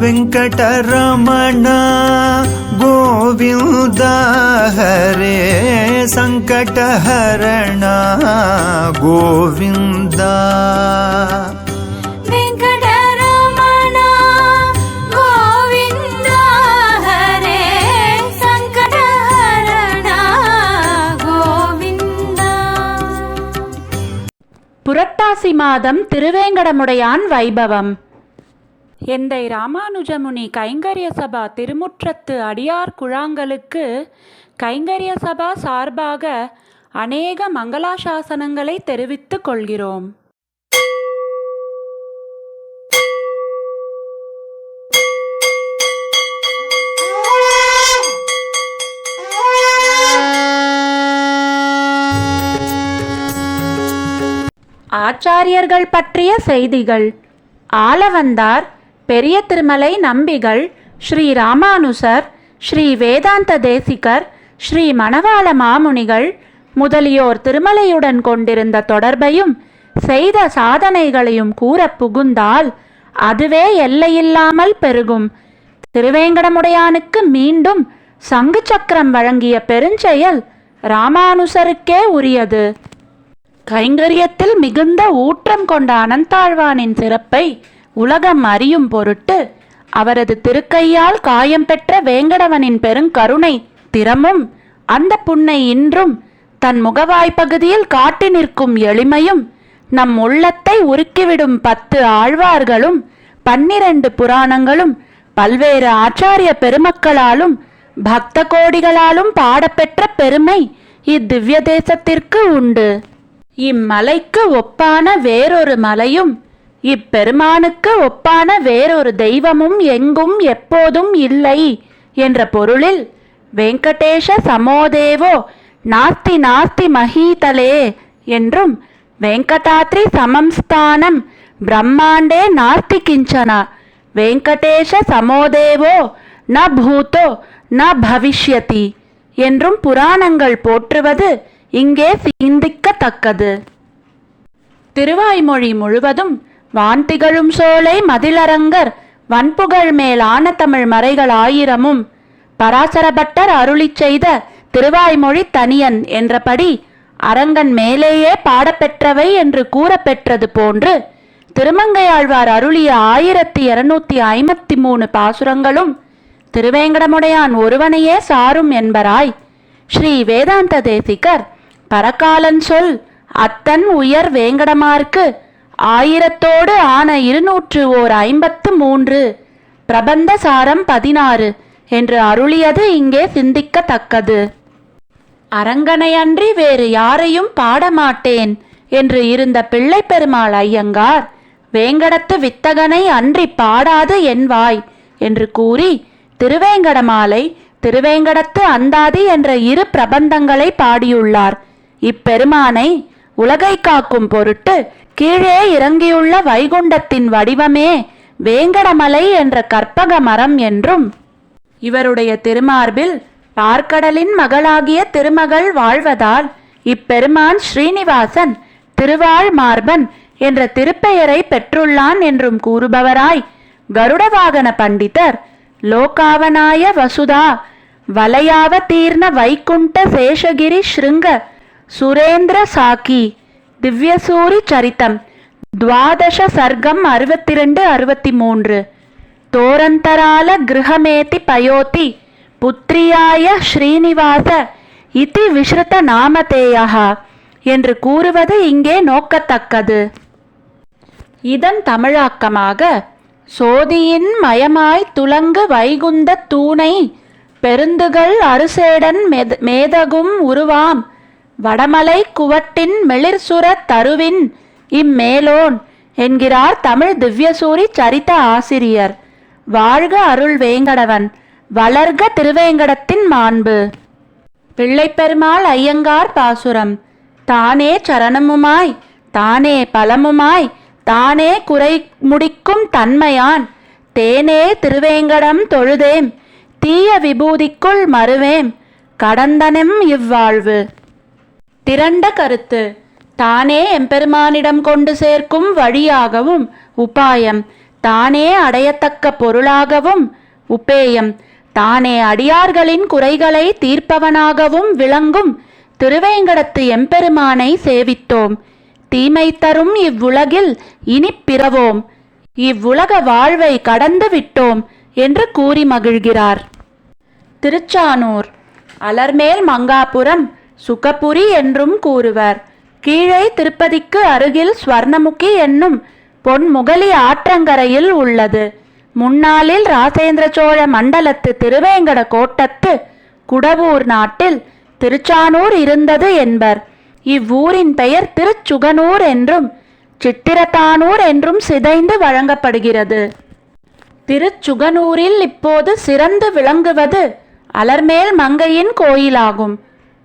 வெங்கடரமண கோவிந்த. ஹரே சங்கடஹரண கோவிந்தா. புரட்டாசி மாதம் திருவேங்கடமுடையான் வைபவம். எந்தை ராமானுஜமுனி கைங்கரிய சபா திருமுற்றத்து அடியார் குழாங்களுக்கு கைங்கரிய சபா சார்பாக அநேக மங்களாசாசனங்களை தெரிவித்துக் கொள்கிறோம். ஆச்சாரியர்கள் பற்றிய செய்திகள். ஆலவந்தார் பெரிய திருமலை நம்பிகள் ஸ்ரீ ராமானுசர் ஸ்ரீ வேதாந்த தேசிகர் ஸ்ரீ மணவாள மாமுனிகள் முதலியோர் திருமலையுடன் கொண்டிருந்த தொடர்பையும் செய்த சாதனைகளையும் கூற புகுந்தால் அதுவே எல்லையில்லாமல் பெருகும். திருவேங்கடமுடையானுக்கு மீண்டும் சங்கு சக்கரம் வழங்கிய பெருஞ்செயல் ராமானுசருக்கே உரியது. கைங்கரியத்தில் மிகுந்த ஊற்றம் கொண்ட அனந்தாழ்வானின் சிறப்பை உலகம் அறியும் பொருட்டு அவரது திருக்கையால் காயம் பெற்ற வேங்கடவனின் பெருங்கருணை திறமும் அந்த புண்ணை இன்றும் தன் முகவாய்ப்பகுதியில் காட்டி நிற்கும் எளிமையும் நம் உள்ளத்தை உருக்கிவிடும் பத்து ஆழ்வார்களும் பன்னிரண்டு புராணங்களும் பல்வேறு ஆச்சாரிய பெருமக்களாலும் பக்த கோடிகளாலும் பாடப்பெற்ற பெருமை இத்திவ்ய தேசத்திற்கு உண்டு. இம்மலைக்கு ஒப்பான வேறொரு மலையும் இப்பெருமானுக்கு ஒப்பான வேறொரு தெய்வமும் எங்கும் எப்போதும் இல்லை என்ற பொருளில் வெங்கடேஷ சமோதேவோ நாஸ்தி நாஸ்தி மகீதலே என்றும் வெங்கடாத்ரி சமம்ஸ்தானம் பிரம்மாண்டே நாஸ்தி கிஞ்சனா வெங்கடேஷ சமோதேவோ ந பூத்தோ ந பவிஷ்யதி என்றும் புராணங்கள் போற்றுவது இங்கே சிந்திக்கத்தக்கது திருவாய்மொழி முழுவதும் வான்திகழும் சோலை மதிலரங்கர் வன்புகழ் மேலான தமிழ் மறைகள் ஆயிரமும். பராசரபட்டர் அருளிச் செய்த திருவாய்மொழி தனியன் என்றபடி அரங்கன் மேலேயே பாடப்பெற்றவை என்று கூறப்பெற்றது போன்று திருமங்கையாழ்வார் அருளிய ஆயிரத்தி இருநூத்தி ஐம்பத்தி மூணு பாசுரங்களும் திருவேங்கடமுடையான் ஒருவனையே சாரும் என்பராய் ஸ்ரீ வேதாந்த தேசிகர் பரகாலன் சொல் அத்தன் உயர் வேங்கடமார்க்கு ஆயிரத்தோடு ஆன இருநூற்று ஓர் ஐம்பத்து மூன்று. பிரபந்த சாரம் பதினாறு என்று அருளியது இங்கே சிந்திக்கத்தக்கது. அரங்கனையன்றி வேறு யாரையும் பாடமாட்டேன் என்று இருந்த பிள்ளை பெருமாள் ஐயங்கார் வேங்கடத்து வித்தகனை அன்றி பாடாது என் வாய் என்று கூறி திருவேங்கடமாலை திருவேங்கடத்து அந்தாதி என்ற இரு பிரபந்தங்களை பாடியுள்ளார். இப்பெருமானை உலகை காக்கும் பொருட்டு கீழே இறங்கியுள்ள வைகுண்டத்தின் வடிவமே வேங்கடமலை என்ற கற்பக மரம் என்றும் இவருடைய திருமார்பில் பார்க்கடலின் மகளாகிய திருமகள் வாழ்வதால் இப்பெருமான் ஸ்ரீனிவாசன் திருவாழ் மார்பன் என்ற திருப்பெயரை பெற்றுள்ளான் என்றும் கூறுபவராய் கருடவாகன பண்டிதர் லோகாவனாய வசுதா வலையாவ தீர்ண வைகுண்ட சேஷகிரி ஸ்ருங்க சுரேந்திர சாக்கி திவ்யசூரி சரித்தம் துவாதச சர்க்கம் அறுபத்தி ரெண்டு அறுபத்தி மூன்று தோரந்தரால கிருஹமேதி பயோதி புத்ரியாய ஸ்ரீனிவாச இதி விஸ்ருத நாமதேயா என்று கூறுவது இங்கே நோக்கத்தக்கது. இதன் தமிழாக்கமாக சோதியின் மயமாய் துலங்கு வைகுந்த தூணை பெருந்துகள் அருசேடன் மேதகும் உருவாம் வடமலை குவட்டின் மெளிர்சுர தருவின் இம்மேலோன் என்கிறார் தமிழ் திவ்யசூரி சரித்த ஆசிரியர். வாழ்க அருள் வேங்கடவன் வளர்க திருவேங்கடத்தின் மாண்பு. பிள்ளைப்பெருமாள் ஐயங்கார் பாசுரம் தானே சரணமுமாய் தானே பலமுமாய் தானே குறை முடிக்கும் தன்மையான் தேனே திருவேங்கடம் தொழுதேம் தீய விபூதிக்குள் மறுவேம் கடந்தனம் இவ்வாழ்வு. திரண்ட கருத்து. தானே எம்பெருமானிடம் கொண்டு சேர்க்கும் வழியாகவும் உபாயம். தானே அடையத்தக்க பொருளாகவும் உபேயம். தானே அடியார்களின் குறைகளை தீர்ப்பவனாகவும் விளங்கும். திருவேங்கடத்து எம்பெருமானை சேவித்தோம். தீமை தரும் இவ்வுலகில் இனி பிறவோம். இவ்வுலக வாழ்வை கடந்து விட்டோம் என்று கூறி மகிழ்கிறார். திருச்சானூர். அலர்மேல் மங்காபுரம் சுகபுரி என்றும் கூறுவர். கீழே திருப்பதிக்கு அருகில் ஸ்வர்ணமுகி என்னும் பொன்முகலி ஆற்றங்கரையில் உள்ளது. முன்னாளில் ராசேந்திர சோழ மண்டலத்து திருவேங்கட கோட்டத்து குடவூர் நாட்டில் திருச்சானூர் இருந்தது என்பர். இவ்வூரின் பெயர் திருச்சுகனூர் என்றும் சித்திரத்தானூர் என்றும் சிதைந்து வழங்கப்படுகிறது. திருச்சுகனூரில் இப்போது சிறந்து விளங்குவது அலர்மேல் மங்கையின் கோயிலாகும்.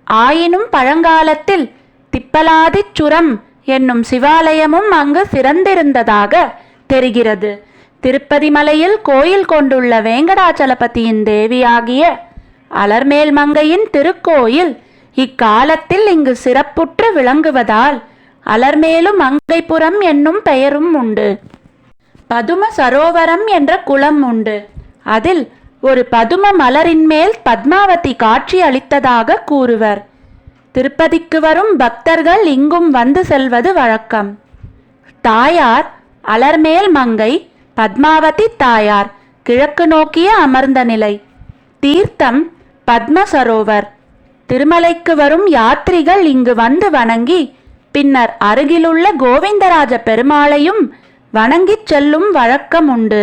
ஆயினும் பழங்காலத்தில் திப்பலாதிச் சுரம் என்னும் சிவாலயமும் அங்கு சிறந்திருந்ததாக தெரிகிறது. திருப்பதி மலையில் கோயில் கொண்டுள்ள வேங்கடாச்சலபதியின் தேவியாகிய அலர்மேல் மங்கையின் திருக்கோயில் இக்காலத்தில் இங்கு சிறப்புற்று விளங்குவதால் அலர்மேலும் மங்கைபுரம் என்னும் பெயரும் உண்டு. பதும சரோவரம் என்ற குளம் உண்டு. அதில் ஒரு பதும மலரின் மேல் பத்மாவதி காட்சி அளித்ததாக கூறுவர். திருப்பதிக்கு வரும் பக்தர்கள் இங்கும் வந்து செல்வது வழக்கம். தாயார் அலர்மேல் மங்கை பத்மாவதி தாயார் கிழக்கு நோக்கிய அமர்ந்த நிலை. தீர்த்தம் பத்ம சரோவர். திருமலைக்கு வரும் யாத்ரிகள் இங்கு வந்து வணங்கி பின்னர் அருகிலுள்ள கோவிந்தராஜ பெருமாளையும் வணங்கிச் செல்லும் வழக்கம் உண்டு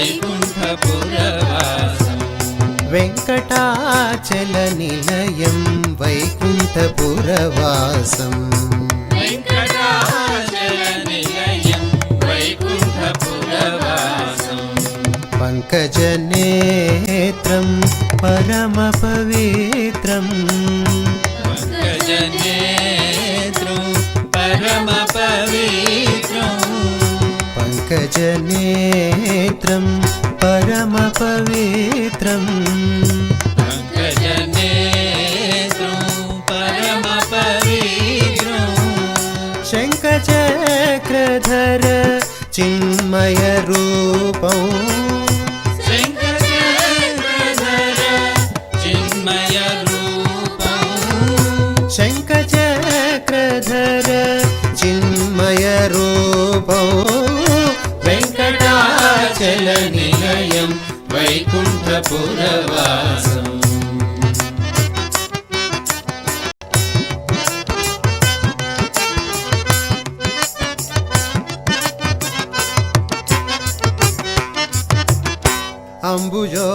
వైకుంఠపురవాసం. వెంకటాచల నిలయం వైకుంఠపురవాసం. వెంకటాచల పంకజనేత్రం పరమ పవిత్రం. పంకజనేత్రం పరమ పవిత్రం. पङ्कजनेत्रं परमपवित्रम् पङ्कजनेत्रं परमपवित्रम् शङ्खचक्रधर चिन्मयरूपौ वैकुण्ठपुरवासम् अम्बुजो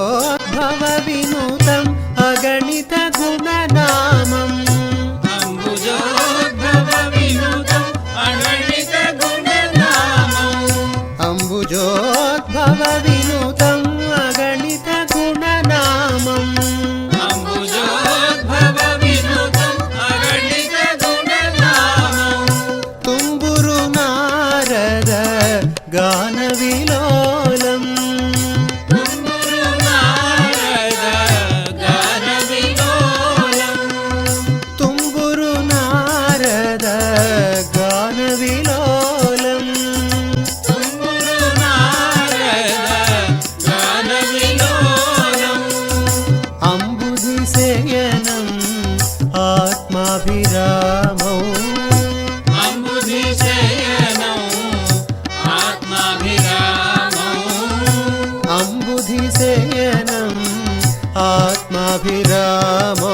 அபிராமோ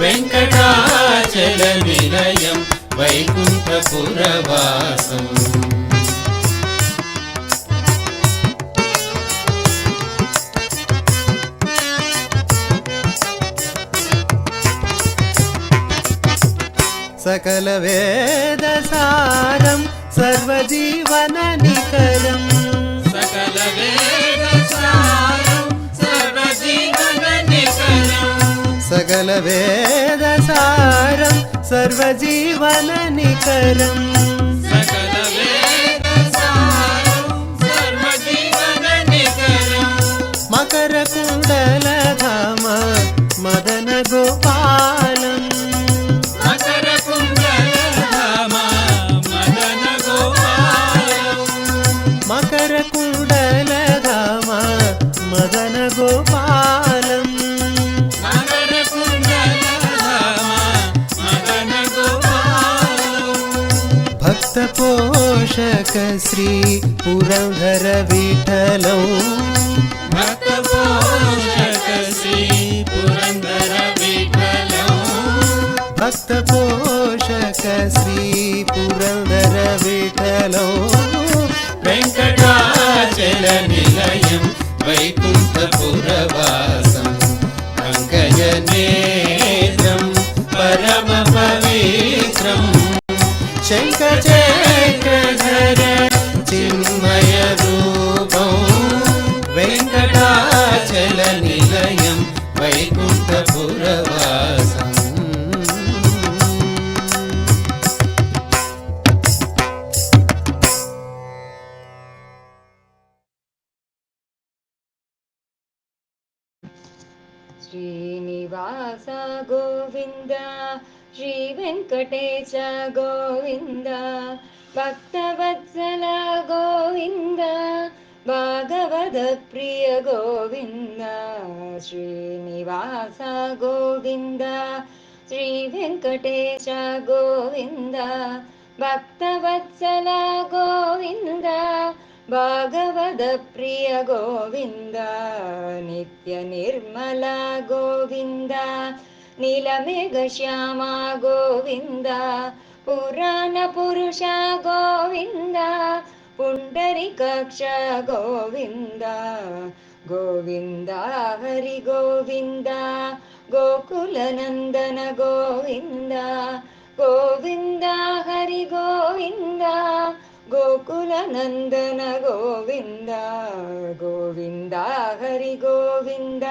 வெங்கடாச்சல நிலையம் வைகுண்டபுரவாசம். சகல வேதசாரம் சர்வஜீவனி நிகரம் சகல வேதசாரம் சர்வஜீவன శ్రీ పురంధర విఠలం భక్త పోషక శ్రీ పురంధర విఠలం వెంకటాచల నిలయం వైకుంఠపురవాసం అంగజనేత్రం పరమ పవిత్రం శంకచక్రధర निलयं वैकुण्ठपुरवासम् अङ्गजनेत्रं परमपवित्रम् शङ्खचक्रधर चिन्मय रूपं वेङ्कटाचल निलयं ഭക്തവത്സല ഗോവിന്ദ ഭാഗവത പ്രിയ ഗോവിന്ദ ശ്രീനിവാസ ഗോവിന്ദ ശ്രീ വെങ്കടേശ ഗോവിന്ദ ഭക്തവത്സല ഗോവിന്ദ ഭാഗവത പ്രിയ ഗോവിന്ദ നിത്യ നിർമ്മല ഗോവിന്ദ നിലമേഘ ശ്യാമ ഗോവിന്ദ పురాణ పురుష గోవింద పుండరికక్ష గోవింద గోవింద హరి గోవింద గోకులనందన గోవింద గోవింద హరి గోవింద గోకులనందన గోవింద గోవింద హరి గోవింద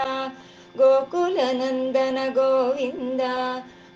గోకులనందన గోవింద